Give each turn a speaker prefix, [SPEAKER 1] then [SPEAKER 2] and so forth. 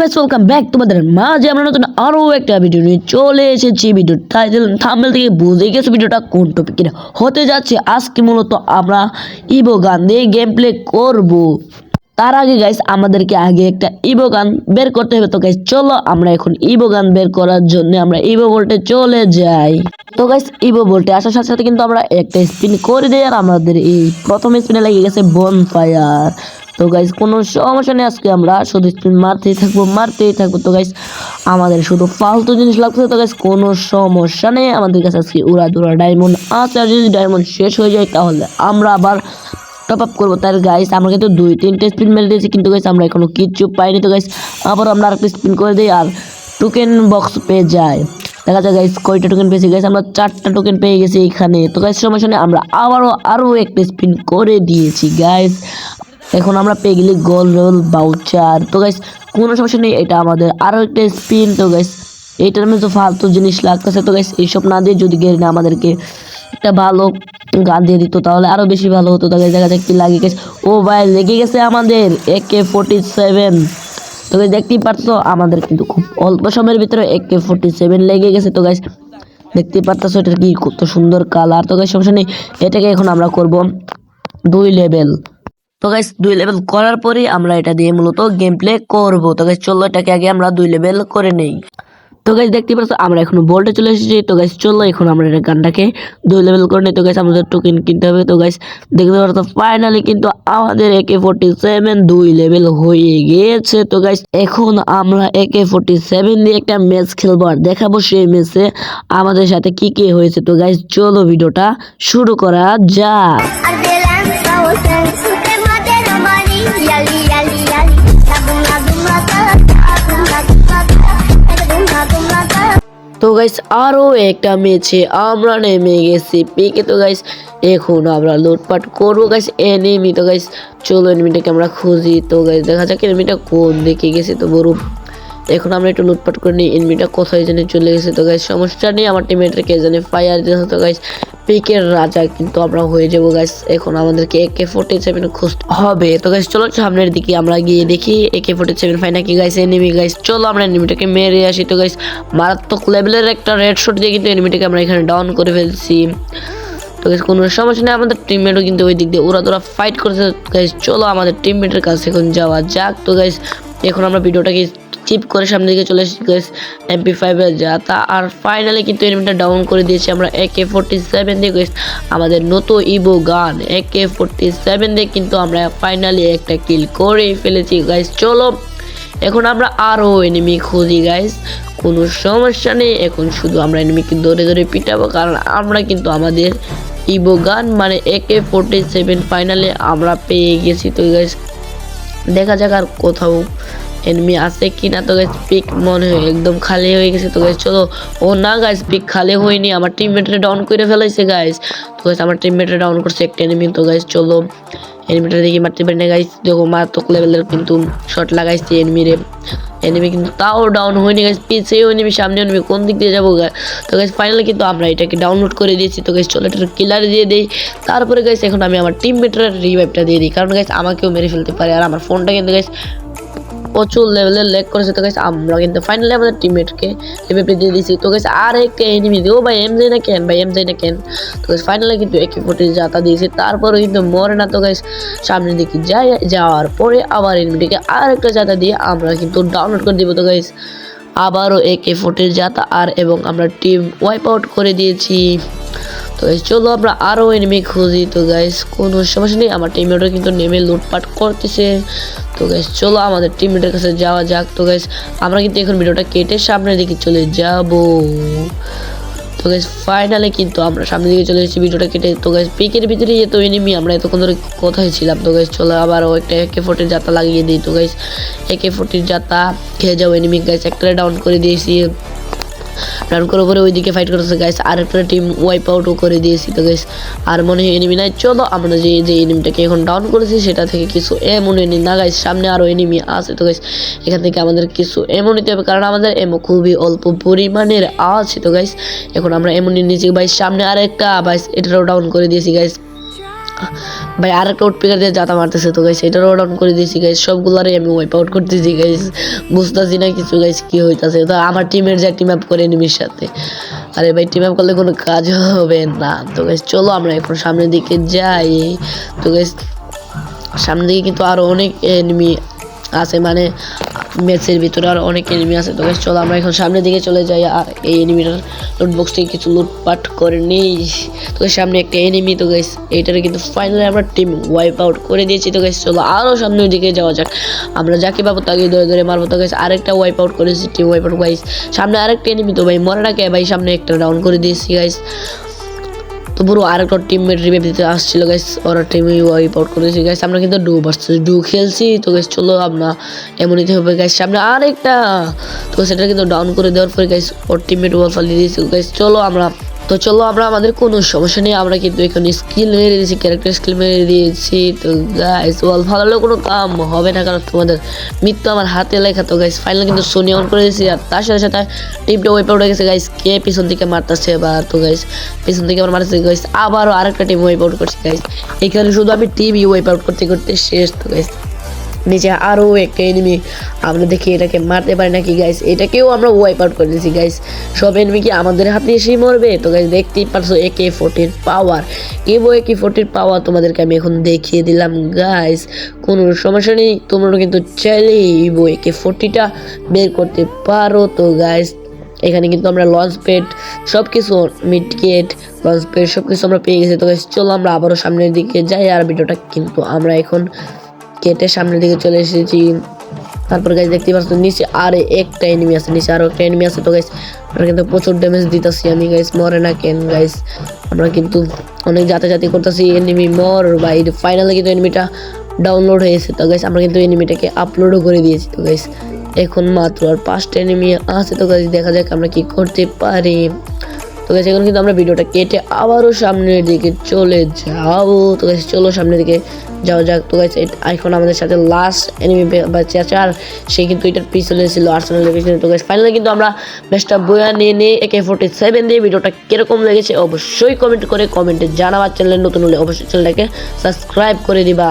[SPEAKER 1] Guys welcome back তোমাদের মাঝে। আমরা নতুন আরও একটা ভিডিও নিয়ে চলে এসেছি। ভিডিও টাইটেল থাম্বনেল থেকে বুঝে গেছো ভিডিওটা কোন টপিকের হতে যাচ্ছে। আজকে মূলত আমরা ইবো গান দিয়ে গেম প্লে করব। তার আগে গাইস আমাদেরকে আগে একটা ইবো গান বের করতে হবে। তো গাইস চলো আমরা এখন ইবো গান বের করার জন্য আমরা ইবো ভোল্টে চলে যাই। তো গাইস ইবো ভোল্টে আসার সাথে সাথে কিন্তু আমরা একটা স্পিন করে দিই। আর আমাদের এই প্রথম স্পিনে লেগে গেছে বন ফায়ার তো গাইস কোনো সমস্যা নেই, আজকে আমরা শুধু মারতেই থাকব মারতেই থাকব। তো গাইস আমাদের শুধু ফালতু জিনিস লাগছে তো গাইস কোনো সমস্যা নেই। আমাদের কাছে আজকে উড়া দুরা ডায়মন্ড আছে, আর যদি ডায়মন্ড শেষ হয়ে যায়, তাহলে আমরা আবার টপ আপ করব। তার গাইস আমরা কিন্তু দুই, তিনটে স্পিন মেরে দিয়েছি, কিন্তু গাইস আমরা এখনও কিচ্ছু পাইনি। তো গাইস আবার আমরা আরেকটা স্পিন করে দিই, আর টোকেন বক্স পেয়ে যায় দেখা যায় গাইস কয়টা টোকেন পেয়েছি। গাইস আমরা চারটা টোকেন পেয়ে গেছি এখানে তো গাইস সমস্যা নেই, আমরা আবারও আরও একটা স্পিন করে দিয়েছি গাইস এখন আমরা পেয়ে গেলি গোল রোল বাউচার তো গাইস কোনো সমস্যা নেই, এটা আমাদের আরও একটা স্পিন তো গাইস এইটার মধ্যে ফালতু জিনিস লাগতেছে। তো গাইস এইসব না দিয়ে যদি গেরিনা আমাদেরকে একটা ভালো গান দিয়ে দিত, তাহলে আরও বেশি ভালো হতো। তো গাইস দেখা যাক কি লাগে গেছে ও ভাই, লেগে গেছে আমাদের একে ফোর্টি সেভেন তো গাইস দেখতেই পারছ, আমাদের কিন্তু খুব অল্প সময়ের ভিতরে একে ফোর্টি সেভেন লেগে গেছে। তো গাইস দেখতেই পারতেছো এটা কি কত সুন্দর কালার তো গাইস সমস্যা নেই, এটাকে এখন আমরা করব দুই লেভেল তো গাইস দুই লেভেল করার পরে আমরা এটা দিয়ে মূলত গেম প্লে করব। তো গাইস চলো এটাকে আগে আমরা দুই লেভেল করে নেই। তো গাইস দেখতে পাচ্ছ, আমরা এখন বলটা চলে এসেছি। তো গাইস চলো এখন আমরা এটা গানটাকে দুই লেভেল করে নিই। তো গাইস আমাদের টোকেন কিনতে হবে। তো গাইস দেখতে পাচ্ছ ফাইনালি কিন্তু আমাদের একে ফোর্টি সেভেন দুই লেভেল হয়ে গিয়েছে। তো গাইস এখন আমরা একে ফোর্টি সেভেন দিয়ে একটা ম্যাচ খেলব। আর দেখাবো সেই ম্যাচে আমাদের সাথে কি কি হয়েছে। তো গাইস চলো ভিডিওটা শুরু করা যাক। তো গাইস আরও একটা মেছে আমরা নেমে গেছি। পিকে তো গাইস এখন আমরা লুটপাট করব গাইস এনিমি তো গাইস চলো এনিমিটাকে আমরা খুঁজি। তো গাইস দেখা যাক এনিমিটা কোন দিকে গেছে। তো বড় এখন আমরা একটু লুটপাট করে নিই। এনমিটা কোথায় জানি চলে গেছে তো গাইস সমস্যা নেই, আমার টিমেটের কে জানে ফায়ার দিতে তো গাইস পিকের রাজা কিন্তু আমরা হয়ে যাব গাইস এখন আমাদেরকে একে ফোর্টি সেভেন খুঁজতে হবে। তো গাইস চলো সামনের দিকে আমরা গিয়ে দেখি একে ফোর্টি সেভেন ফাই নাকি গাইস এনিমি গাইস চলো আমরা এনিমিটাকে মেরে আসি তো গাইস মারাত্মক লেভেলের একটা রেড শট দিয়ে কিন্তু এনিমিটাকে আমরা এখানে ডাউন করে ফেলছি। তো গাইস কোনো সমস্যা নেই, আমাদের টিমমেটও কিন্তু ওই দিক দিয়ে ওরা তোরা ফাইট করছে গাইস চলো আমাদের টিমমেটের কাছে এখন যাওয়া যাক তো গাইস এখন আমরা ভিডিওটাকে চিপ করে সামনের দিকে চলে এসেছি গাইস এমপি ফাইভের যাতা। আর ফাইনালি কিন্তু এনিমিটা ডাউন করে দিয়েছি আমরা একে ফোর্টি সেভেন দিয়ে গাইস আমাদের নতুন ইবো গান একে ফোর্টি সেভেন দিয়ে কিন্তু আমরা ফাইনালি একটা কিল করে ফেলেছি গাইস চলো, এখন আমরা আরও এনিমি খুঁজি গাইস কোনো সমস্যা নেই, এখন শুধু আমরা এনিমিকে ধরে ধরে পিটাবো, কারণ আমরা কিন্তু আমাদের ইবো গান মানে একে ফোর্টি সেভেন ফাইনালে আমরা পেয়ে গেছি তো গাইস দেখা যাক আর কোথাও এনিমি আছে কি না তো গাইস পিক মনে হয়, একদম খালি হয়ে গেছে। তো গাইস চলো। ও না গাইস পিক খালি হয়নি। আমার টিমমেটরে ডাউন করে ফেলাইছে গাইস তো গাইস আমার টিমমেটরে ডাউন করছে একটা এনিমি তো গাইস চলো। এনিমিটা দেখি পারি না গাইস দেখো, মারাত্মক লেভেলের কিন্তু শট লাগাইছে এনিমিরে এনিমি কিন্তু তাও ডাউন হয়নি গাইস পিছেও এনিমি সামনে এনিমি কোন দিক দিয়ে যাব তো গাইস ফাইনালি কিন্তু আমরা এটাকে ডাউনলোড করে দিয়েছি। তো গাইস চলো এটার কিলার দিয়ে দিই। তারপরে গাইস এখন আমি আমার টিমমেটের রিভাইভটা দিয়ে দিই। কারণ গাইস আমাকেও মেরে ফেলতে পারে। আর আমার ফোনটা কিন্তু গাইস প্রচুর লেভেলের লেগ করেছে তো গাইস আমরা কিন্তু ফাইনালি আমাদের টিমমেটকে রিভাইভ দিয়ে দিয়েছি তো গাইস আর একটা এনিমি দিও ভাই এম যাই না কেন ভাই এম যাই না কেন তো গাইস ফাইনালি কিন্তু একে ফোর্টি যাতা দিয়েছি তারপরে কিন্তু মরে না তো গাইস সামনের দিকে যাই, যাওয়ার পরে আবার এনিমিটিকে আর একটা জাতা দিয়ে আমরা কিন্তু ডাউনলোড করে দিব তো গাইস আবারও একে ফোর্টির জাতা আর এবং আমরা টিম ওয়াইপ আউট করে দিয়েছি। তো চলো আমরা আরও এনিমি খুঁজি। তো গাইস কোনো সমস্যা নেই, আমার টিমমেটও কিন্তু নেমে লুটপাট করতেছে। তো গাইস চলো আমাদের টিমমেটের কাছে যাওয়া যাক। তো গাইস আমরা কিন্তু এখন ভিডিওটা কেটে সামনের দিকে চলে যাব। তো গাইস ফাইনালি কিন্তু আমরা সামনের দিকে চলে এসেছি ভিডিওটা কেটে। তো গাইস পিকের ভিতরে যেত এনিমি আমরা এতক্ষণ ধরে কোথায় ছিলাম? তো গাইস চলো আবার একটা একে ফোর্টির জাতা লাগিয়ে দিই। তো গাইস একে ফোর্টির জাতা খেয়ে যাও এনিমি গাইস একটা ডাউন করে দিয়েছি। ডাউন করে পরে ওইদিকে ফাইট করতেছে গাইস আর একটা টিম ওয়াইপ আউটও করে দিয়েছি তো গাইস আর মনে হয় এনিমি নাই। চলো, আমরা যে যে এনিমিটাকে এখন ডাউন করেছি, সেটা থেকে কিছু এমন এনিমি না গাইস সামনে আরও এনিমি আছে তো গাইস এখান থেকে আমাদের কিছু এমন নিতে হবে, কারণ আমাদের এমন খুবই অল্প পরিমাণের আছে তো গাইস এখন আমরা এমন নিয়েছি। ভাই, সামনে আর একটা ভাই এটাও ডাউন করে দিয়েছি গাইস ভাই, আর একটা উঠপিকার দিয়ে জাতা মারতেছে তো গাইস এটারও ডাউন করে দিয়েছি গাইস সবগুলারই আমি ওয়াইপ আউট করতেছি গাইস বুঝতেছি না কিছু গাইস কি হইতাছে। তো আমার টিমের যা টিম আপ করে এনিমির সাথে। আরে ভাই টিম আপ করলে কোনো কাজ হবে না। তো গাইস চলো আমরা এখন সামনের দিকে যাই। তো গাইস সামনের দিকে কিন্তু আরও অনেক এনিমি আছে মানে ম্যাচের ভিতরে আর অনেক এনিমি আছে। তো চলো আমরা এখন সামনের দিকে চলে যাই আর এই এনিমিটার লুট বক্স থেকে কিছু লুটপাট করে নিই। তো সামনে একটা এনিমি তো গাইস এইটারে কিন্তু ফাইনালি আমরা টিম ওয়াইপ আউট করে দিয়েছি। তো গাইস চলো আরও সামনের দিকে যাওয়া যাক। আমরা যাকে পাবো তাকে ধরে ধরে মারবো। তো গাইস আরেকটা ওয়াইপ আউট করেছি টিম ওয়াইপ আউট গাইস সামনে আরেকটা এনিমি তো ভাই মরে নাকি ভাই, সামনে একটা ডাউন করে দিয়েছি গাইস তো পুরো আরেকটা টিমমেট রিভাইভ দিতে আসছিল গাইস ওরা টিমে ওয়াইপ আউট করেছে গাইস আমরা কিন্তু ডু ভার্সেস ডু খেলছি। তো গাইস চলো আমরা এমনই হবে গাইস সামনে আরেকটা। তো সেটা কিন্তু ডাউন করে দেওয়ার পরে গাইস ওর টিমমেট ওয়াল ফালিয়ে দিয়েছে গাইস চলো আমরা তো চলো আমরা আমাদের কোনো সমস্যা নেই, আমরা কিন্তু এখানে স্কিল মেরে দিয়েছি ক্যারেক্টার স্কিল মেরে দিয়েছি। তো গাইস ওয়াল ফালালেও কোনো কাম হবে না, কারণ তোমাদের মৃত্যু আমার হাতে লেখা। তো গাইস ফাইনাল কিন্তু সোনি অন করে দিয়েছি, আর তার সাথে সাথে টিমটা ওয়াইপ আউট হয়ে গেছে। গাইস কে পিছন থেকে মারতেছে? বা তো গাইস পিছন থেকে আমার মারতেছে। গাইস আবারও আরেকটা টিম ওয়াইপ আউট করছে গাইস এখানে শুধু আমি টিমই ওয়াইপ আউট করতে করতে শেষ, তো গাইস নিচে আরও একটা এনিমি আমরা দেখি এটাকে মারতে পারি নাকি গাইস এটাকেও আমরা ওয়াইপ আউট করে দিয়েছি গাইস সব এনিমি কি আমাদের হাতে এসেই মরবে? তো গাইস দেখতেই পারছ একে ফোর্টির পাওয়ার এবো একে ফোর্টির পাওয়ার তোমাদেরকে আমি এখন দেখিয়ে দিলাম গাইস কোনো সমস্যা নেই তোমরা কিন্তু চাইলেই ইবো একে ফোর্টিটা বের করতে পারো। তো গাইস এখানে কিন্তু আমরা লঞ্চ পেড সব কিছু মিড লঞ্চ পেড সব কিছু আমরা পেয়ে গেছি। তো guys, চলো আমরা আবারও সামনের দিকে যাই আর ভিডিওটা কিন্তু আমরা এখন কেটে সামনের দিকে চলে এসেছি। তারপর গাইজ দেখতে পাচ্ছ, নিচে আর একটা এনিমি আছে, নিচে আরও একটা এনিমি আছে। তো গাইজ আমরা কিন্তু প্রচুর ড্যামেজ দিতেছি। আমি গাইজ মরে না কেন গাইস আমরা কিন্তু অনেক জাতি জাতি করতেছি এনিমি মর বা ফাইনালে কিন্তু এনিমিটা ডাউনলোড হয়েছে তো গাইজ আমরা কিন্তু এনিমিটাকে আপলোডও করে দিয়েছি। তো গাইস এখন মাত্র আর পাঁচটা এনিমি আছে। তো গাইজ দেখা যাক আমরা কি করতে পারি। তো গেছে এখন কিন্তু আমরা ভিডিওটা কেটে আবারও সামনের দিকে চলে যাব। তো গেছে চলো সামনের দিকে যাওয়া যাক। তো গাইছে এখন আমাদের সাথে লাস্ট এনিমি বাচ্চা আছে আর সে কিন্তু এটার পিছনে ছিল আর্সেনালের পিছনে। তো গাইছে ফাইনালি কিন্তু আমরা ম্যাচটা বয়া নিয়ে নিয়ে একে ফোর্টি সেভেন দিয়ে ভিডিওটা কীরকম লেগেছে অবশ্যই কমেন্ট করে কমেন্টে জানাবার চ্যানেল নতুন হলে অবশ্যই চ্যানেলটাকে সাবস্ক্রাইব করে দিবা।